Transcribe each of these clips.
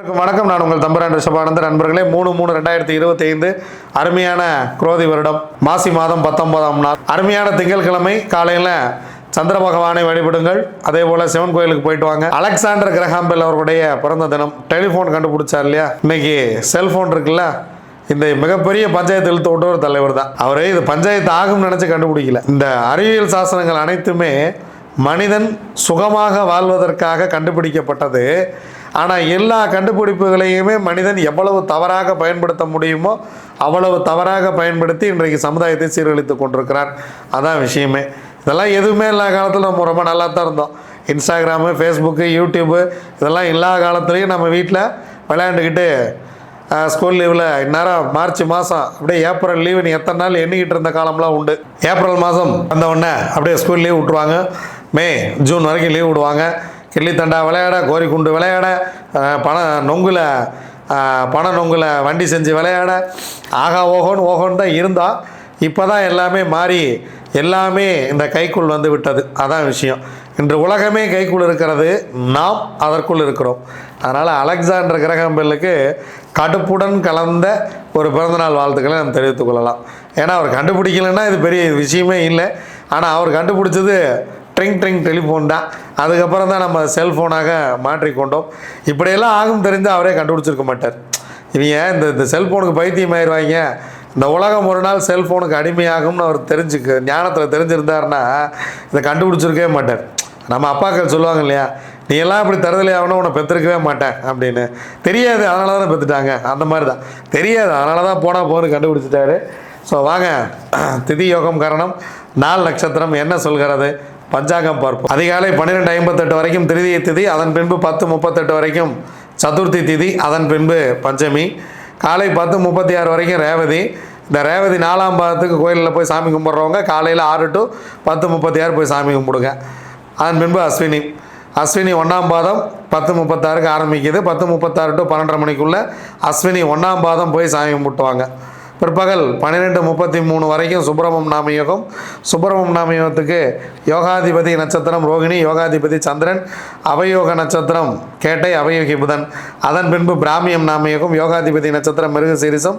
அனைவருக்கும் வணக்கம். நான் உங்கள் தம்பரான் ரிஷபானந்த நண்பர்களே மூணு மூணு ரெண்டாயிரத்தி இருபத்தி ஐந்து அருமையான குரோதி வருடம். மாசி மாதம் பத்தொன்பதாம் நாள். அருமையான திங்கட்கிழமை காலையில் சந்திர பகவானை வழிபடுங்கள். அதே போல் சிவன் கோயிலுக்கு போயிட்டு வாங்க. அலெக்சாண்டர் கிரஹாம்பெல் அவர்களுடைய பிறந்த தினம். டெலிஃபோன் கண்டுபிடிச்சார் இல்லையா? இன்னைக்கு செல்ஃபோன் இருக்குல்ல? இந்த மிகப்பெரிய பஞ்சாயத்து இழுத்து விட்ட ஒரு தலைவர் தான். அவரே இது பஞ்சாயத்து ஆகும்னு நினச்சி கண்டுபிடிக்கல. இந்த அறிவியல் சாசனங்கள் அனைத்துமே மனிதன் சுகமாக வாழ்வதற்காக கண்டுபிடிக்கப்பட்டது. ஆனால் எல்லா கண்டுபிடிப்புகளையுமே மனிதன் எவ்வளவு தவறாக பயன்படுத்த முடியுமோ அவ்வளவு தவறாக பயன்படுத்தி இன்றைக்கு சமுதாயத்தை சீரழித்து கொண்டிருக்கிறார். அதான் விஷயமே. இதெல்லாம் எதுவுமே எல்லா காலத்தில் நம்ம ரொம்ப நல்லா தான் இருந்தோம். இன்ஸ்டாகிராமு ஃபேஸ்புக்கு யூடியூப்பு இதெல்லாம் எல்லா காலத்துலேயும் நம்ம வீட்டில் விளையாண்டுக்கிட்டு ஸ்கூல் லீவில் இந்நேரம் மார்ச் மாதம் அப்படியே ஏப்ரல் லீவு நீ எத்தனை நாள் எண்ணிக்கிட்டு இருந்த காலம்லாம் உண்டு. ஏப்ரல் மாதம் வந்த உடனே அப்படியே ஸ்கூல் லீவ் விட்ருவாங்க மே ஜூன் வரைக்கும் லீவ் விடுவாங்க. கிள்ளித்தண்டா விளையாட கோரிக்குண்டு விளையாட பணம் பண நொங்குல பண நொங்குல வண்டி செஞ்சு விளையாட. ஆகா ஓஹோன்னு ஓஹோன்னு தான் இருந்தால் இப்போ தான் எல்லாமே மாறி எல்லாமே இந்த கைக்குள் வந்து விட்டது. அதான் விஷயம். இன்று உலகமே கைக்குள் இருக்கிறது. நாம் அதற்குள் இருக்கிறோம். அதனால் அலெக்சாண்டர் கிரகம்பெல்லுக்கு கடுப்புடன் கலந்த ஒரு பிறந்தநாள் வாழ்த்துக்களை நம்ம தெரிவித்துக்கொள்ளலாம் ஏன்னா அவர் கண்டுபிடிக்கலைன்னா இது பெரிய விஷயமே இல்லை. ஆனால் அவர் கண்டுபிடிச்சது ட்ரிங் ட்ரிங் டெலிஃபோன் தான். அதுக்கப்புறம் தான் நம்ம செல்ஃபோனாக மாற்றிக்கொண்டோம். இப்படியெல்லாம் ஆகும் தெரிந்து அவரே கண்டுபிடிச்சிருக்க மாட்டார். இவங்க இந்த இந்த செல்ஃபோனுக்கு பைத்தியம் ஆயிடுவாங்க இந்த உலகம் ஒரு நாள் செல்ஃபோனுக்கு அடிமையாகும்னு அவர் தெரிஞ்சுக்க ஞானத்தில் தெரிஞ்சிருந்தாருன்னா இதை கண்டுபிடிச்சிருக்கவே மாட்டார். நம்ம அப்பாக்கள் சொல்லுவாங்க இல்லையா? நீ எல்லாம் இப்படி தருதலை ஆகணும் உன்னை பெற்றிருக்கவே மாட்டேன் அப்படின்னு. தெரியாது அதனால தானே பெற்றுட்டாங்க அந்த மாதிரி தான். தெரியாது அதனால தான் போனால் போகணும் கண்டுபிடிச்சிட்டாரு. ஸோ வாங்க. திதி யோகம் காரணம். நாள் நட்சத்திரம் என்ன சொல்கிறது? பஞ்சாங்கம் பார்ப்போம். அதிகாலை பன்னிரெண்டு ஐம்பத்தெட்டு வரைக்கும் திருதிய திதி அதன் பின்பு பத்து முப்பத்தெட்டு வரைக்கும் சதுர்த்தி திதி அதன் பின்பு பஞ்சமி. காலை பத்து முப்பத்தி ஆறு வரைக்கும் ரேவதி. இந்த ரேவதி நாலாம் பாதத்துக்கு கோயிலில் போய் சாமி கும்பிட்றவங்க காலையில் ஆறு டு பத்து முப்பத்தி ஆறு போய் சாமி கும்பிடுங்க. அதன் பின்பு அஸ்வினி. அஸ்வினி ஒன்றாம் பாதம் பத்து முப்பத்தாறுக்கு ஆரம்பிக்குது. பத்து முப்பத்தாறு டு பன்னெண்டரை மணிக்குள்ளே அஸ்வினி ஒன்றாம் பாதம் போய் சாமி கும்பிட்டுவாங்க. பிற்பகல் பன்னிரெண்டு முப்பத்தி மூணு வரைக்கும் சுப்பிரமம் நாம யோகம் சுப்பிரமம் நாம யோகத்துக்கு யோகாதிபதி நட்சத்திரம் ரோகிணி யோகாதிபதி சந்திரன் அவயோக நட்சத்திரம் கேட்டை அவயோகி புதன். அதன் பின்பு பிராமியம் நாம யோகம் யோகாதிபதி நட்சத்திரம் மிருக சீரிசம்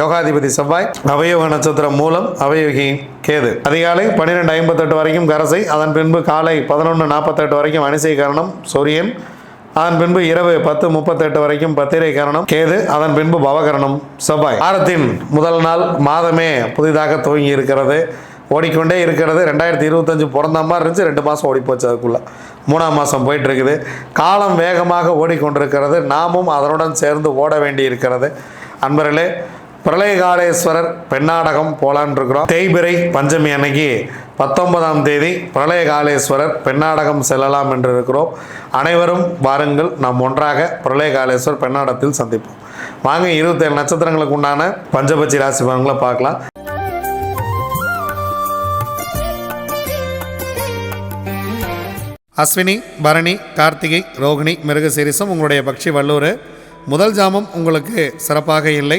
யோகாதிபதி செவ்வாய் அவயோக நட்சத்திரம் மூலம் அவயோகி கேது. அதிகாலை பன்னிரெண்டு ஐம்பத்தெட்டு வரைக்கும் கரசை அதன் பின்பு காலை பதினொன்று நாற்பத்தெட்டு வரைக்கும் அனிசை கரணம் சூரியன் அதன் பின்பு இரவு பத்து முப்பத்தெட்டு வரைக்கும் பத்திரை கரணம் கேது அதன் பின்பு பவகரணம் செவ்வாய். வாரத்தின் முதல் நாள் மாதமே புதிதாக துவங்கி இருக்கிறது ஓடிக்கொண்டே இருக்கிறது. ரெண்டாயிரத்தி இருபத்தஞ்சு பிறந்த மாதிரி இருந்துச்சு. ரெண்டு மாதம் ஓடி போச்சு அதுக்குள்ளே. மூணாம் மாதம் போயிட்டு இருக்குது காலம் வேகமாக ஓடிக்கொண்டிருக்கிறது. நாமும் அதனுடன் சேர்ந்து ஓட வேண்டி இருக்கிறது அன்பர்களே பிரளயகாலேஸ்வரர் பெண்ணாடகம் போலான் இருக்கிறோம் தேய்பிரை பஞ்சமி அன்னைக்கு பத்தொன்பதாம் தேதி பிரளயகாலேஸ்வரர் பெண்ணாடகம் செல்லலாம் என்று இருக்கிறோம் அனைவரும் வாருங்கள் நாம் ஒன்றாக பிரளயகாலேஸ்வரர் பெண்ணாடத்தில் சந்திப்போம். வாங்க இருபத்தேழு நட்சத்திரங்களுக்கு உண்டான பஞ்சபட்சி ராசி பலன்களை பார்க்கலாம். அஸ்வினி பரணி கார்த்திகை ரோகிணி மிருகசீரிசம் உங்களுடைய பக்ஷி வல்லூர் முதல் ஜாமம் உங்களுக்கு சிறப்பாக இல்லை.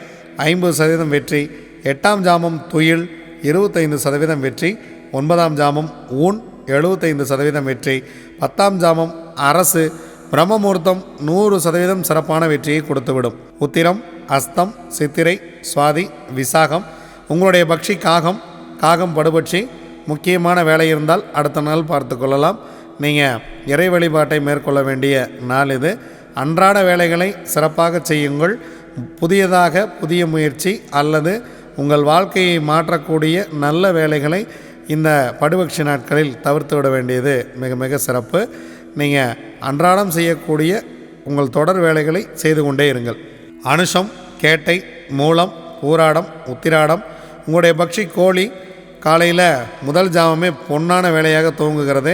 ஐம்பது சதவீதம் வெற்றி எட்டாம் ஜாமம் துயில் இருபத்தைந்து சதவீதம் வெற்றி ஒன்பதாம் ஜாமம் ஊன் எழுபத்தைந்து சதவீதம் வெற்றி பத்தாம் ஜாமம் அரசு பிரம்மமுகூர்த்தம் நூறு சதவீதம் சிறப்பான வெற்றியை கொடுத்துவிடும். உத்திரம் அஸ்தம் சித்திரை சுவாதி விசாகம். உங்களுடைய பக்ஷி காகம் காகம் படுபட்சி முக்கியமான வேலை இருந்தால் அடுத்த நாள் பார்த்து கொள்ளலாம். நீங்கள் இறை வழிபாட்டை மேற்கொள்ள வேண்டிய நாள் இது. அன்றாட வேலைகளை சிறப்பாக செய்யுங்கள். புதியதாக புதிய முயற்சி அல்லது உங்கள் வாழ்க்கையை மாற்றக்கூடிய நல்ல வேலைகளை இந்த படுபக்ஷி நாட்களில் தவிர்த்து விட வேண்டியது மிக மிக சிறப்பு. நீங்கள் அன்றாடம் செய்யக்கூடிய உங்கள் தொடர் வேலைகளை செய்து கொண்டே இருங்கள். அனுஷம் கேட்டை மூலம் ஊராடம் உத்திராடம் உங்களுடைய பக்ஷி கோழி காலையில் முதல் ஜாமமே பொன்னான வேலையாக துவங்குகிறது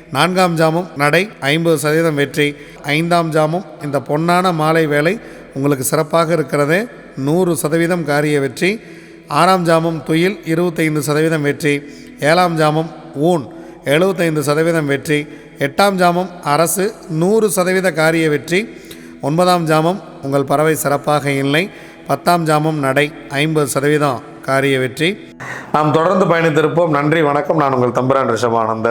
நான்காம் ஜாமம் நடை ஐம்பது சதவீதம் வெற்றி. ஐந்தாம் ஜாமம் இந்த பொன்னான மாலை வேலை உங்களுக்கு சிறப்பாக இருக்கிறது. நூறு சதவீதம் காரிய வெற்றி. ஆறாம் ஜாமம் துயில் இருபத்தைந்து சதவீதம் வெற்றி. ஏழாம் ஜாமம் ஊன் எழுபத்தைந்து சதவீதம் வெற்றி. எட்டாம் ஜாமம் அரசு நூறு சதவீத காரிய வெற்றி. ஒன்பதாம் ஜாமம் உங்கள் பறவை சிறப்பாக இல்லை. பத்தாம் ஜாமம் நடை ஐம்பது சதவீதம் காரிய வெற்றி. நாம் தொடர்ந்து பயணித்திருப்போம். நன்றி வணக்கம். நான் உங்கள் தம்புரான் ரிஷபானந்த.